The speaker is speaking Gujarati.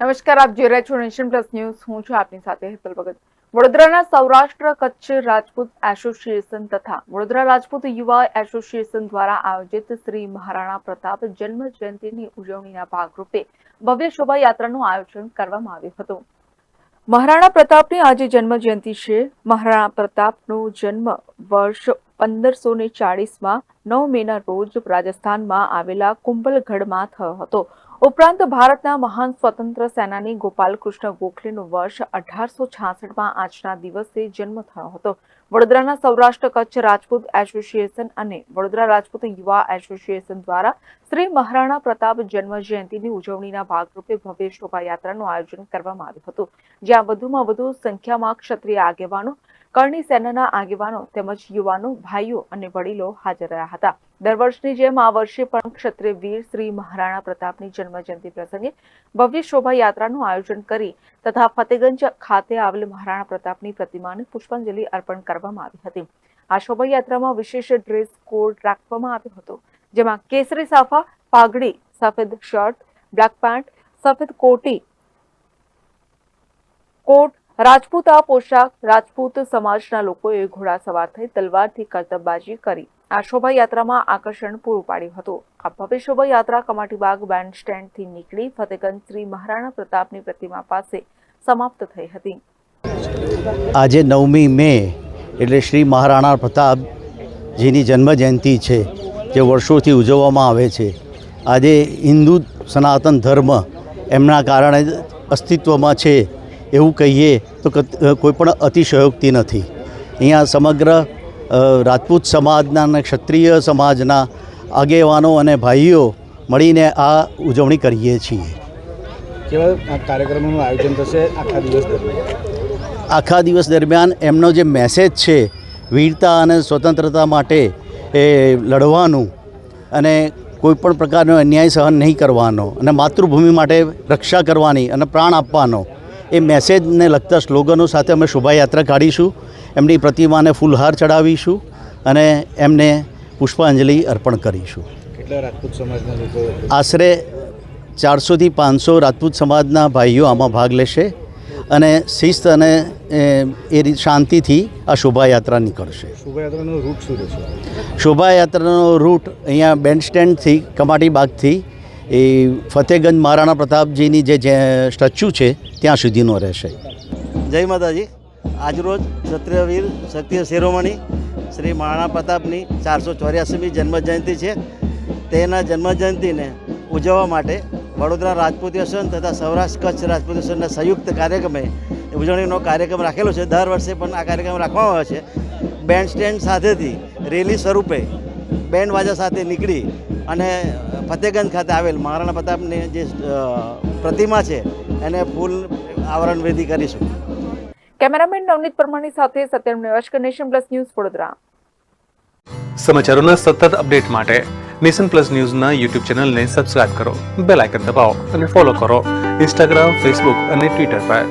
નમસ્કાર, આપ જોઈ રહ્યા છો નેશન પ્લસ ન્યૂઝ. હું છું આપની સાથે હેતલ ભગત. વડોદરાના સૌરાષ્ટ્ર કચ્છ રાજપૂત એસોસિએશન તથા વડોદરા રાજપૂત યુવા એસોસિએશન દ્વારા આયોજિત શ્રી મહારાણા પ્રતાપ જન્મ જયંતિની ઉજવણીના ભાગરૂપે ભવ્ય શોભાયાત્રાનું આયોજન કરવામાં આવ્યું હતું. મહારાણા પ્રતાપની આજે જન્મ જયંતિ છે. મહારાણા પ્રતાપનો જન્મ વર્ષ પંદરસો ને ચાળીસમાં નવ મેના રોજ રાજસ્થાનમાં આવેલા કુંભલગઢમાં થયો હતો. ઉપરાંત ભારતના મહાન સ્વતંત્ર સેનાની ગોપાલ ગોખલેનો વર્ષ અઢારસો છાસઠમાં આજના દિવસે જન્મ થયો હતો. વડોદરાના સૌરાષ્ટ્ર કચ્છ રાજપૂત એસોસિએશન અને વડોદરા રાજપૂત યુવા એસોસિએશન દ્વારા શ્રી મહારાણા પ્રતાપ જન્મ જયંતિની ઉજવણીના ભાગરૂપે ભવ્ય શોભાયાત્રાનું આયોજન કરવામાં આવ્યું હતું. જ્યાં વધુમાં વધુ સંખ્યામાં ક્ષત્રિય આગેવાનો કરણી સેનાના આગેવાનો તેમજ યુવાનો, ભાઈઓ અને વડીલો હાજર રહ્યા હતા. દર વર્ષની જેમ આ વર્ષે પણ ક્ષત્રિય વીર શ્રી મહારાણા પ્રતાપની જન્મજયંતિ પ્રસંગે ભવ્ય શોભાયાત્રાનું આયોજન કરી તથા ફતેગંજ ખાતે આવેલ મહારાણા પ્રતાપની પ્રતિમાને પુષ્પાંજલિ અર્પણ કરવામાં આવી હતી. આ શોભાયાત્રામાં વિશેષ ડ્રેસ કોડ રાખવામાં આવ્યો હતો, જેમાં કેસરી સાફા, પાઘડી, સફેદ શર્ટ, બ્લેક પેન્ટ, સફેદ કોટી, કોટ રાજપૂત આ પોશાક રાજપૂત સમાજના લોકોએ ઘોડા સવાર થઈ તલવારથી કરતબબાજી કરી. આ શોભાયાત્રામાં આકર્ષણ પૂરું પાડ્યું હતું. આ ભવ્ય શોભાયાત્રા કમાટીબાગ બેન્ડ સ્ટેન્ડથી નીકળી ફતેગંજ શ્રી મહારાણા પ્રતાપની પ્રતિમા પાસે સમાપ્ત થઈ હતી. આજે નવમી મે એટલે શ્રી મહારાણા પ્રતાપજીની જન્મજયંતિ છે, જે વર્ષોથી ઉજવવામાં આવે છે. આજે હિન્દુ સનાતન ધર્મ એમના કારણે અસ્તિત્વમાં છે. એવું કહીએ તો કોઈ પણ અતિશયોક્તિ નથી. અહીંયા સમગ્ર રાજપૂત સમાજના અને ક્ષત્રિય સમાજના આગેવાનો અને ભાઈઓ મળીને આ ઉજવણી કરીએ છીએ. કેવા કાર્યક્રમોનું આયોજન થશે આખા દિવસ દરમિયાન? આખા દિવસ દરમિયાન એમનો જે મેસેજ છે વીરતા અને સ્વતંત્રતા માટે એ લડવાનું અને કોઈ પણ પ્રકારનો અન્યાય સહન નહીં કરવાનો અને માતૃભૂમિ માટે રક્ષા કરવાની અને પ્રાણ આપવાનો એ મેસેજને લગતા સ્લોગનો સાથે અમે શોભાયાત્રા કાઢીશું. એમની પ્રતિમાને ફૂલહાર ચડાવીશું અને એમને પુષ્પાંજલિ અર્પણ કરીશું. કેટલા રાજપૂત સમાજના લોકો? આશરે ચારસોથી પાંચસો રાજપૂત સમાજના ભાઈઓ આમાં ભાગ લેશે અને શિસ્ત અને એ, શાંતિથી આ શોભાયાત્રા નીકળશે. શોભાયાત્રાનો રૂટ શું રહેશે? શોભાયાત્રાનો રૂટ અહીંયા બેન્ડ સ્ટેન્ડથી કમાટી બાગથી એ ફતેગંજ મહારાણા પ્રતાપજીની જે જે સ્ટેચ્યુ છે, ત્યાં સુધીનો રહેશે. જય માતાજી. આજરોજ ક્ષત્રિયવીર ક્ષત્રિય શિરોમણી શ્રી મહારાણા પ્રતાપની ચારસો ચોર્યાસીમી જન્મજયંતિ છે. તેના જન્મજયંતિને ઉજવવા માટે વડોદરા રાજપૂત વ્યસન તથા સૌરાષ્ટ્ર કચ્છ રાજપૂત વ્યસનના સંયુક્ત કાર્યક્રમે ઉજવણીનો કાર્યક્રમ રાખેલો છે. દર વર્ષે પણ આ કાર્યક્રમ રાખવામાં આવે છે. બેન્ડ સ્ટેન્ડ સાથેથી રેલી સ્વરૂપે બેન્ડ વાજા સાથે નીકળી અને ફતેગંજ ખાતે આવેલ મહારાણા પ્રતાપની જે પ્રતિમા છે એને ફૂલ આવરણ વિધિ કરીશું. કેમેરામેન નવનીત પરમાણી સાથે Satyam Nevashkar nation plus news Vadodara. સમાચારોના સતત અપડેટ માટે નેશન પ્લસ ન્યૂઝના યુટ્યુબ ચેનલને સબસ્ક્રાઇબ કરો બેલ આઇકન દબાવો અને ફોલો કરો ઇન્સ્ટાગ્રામ ફેસબુક અને ટ્વિટર પર.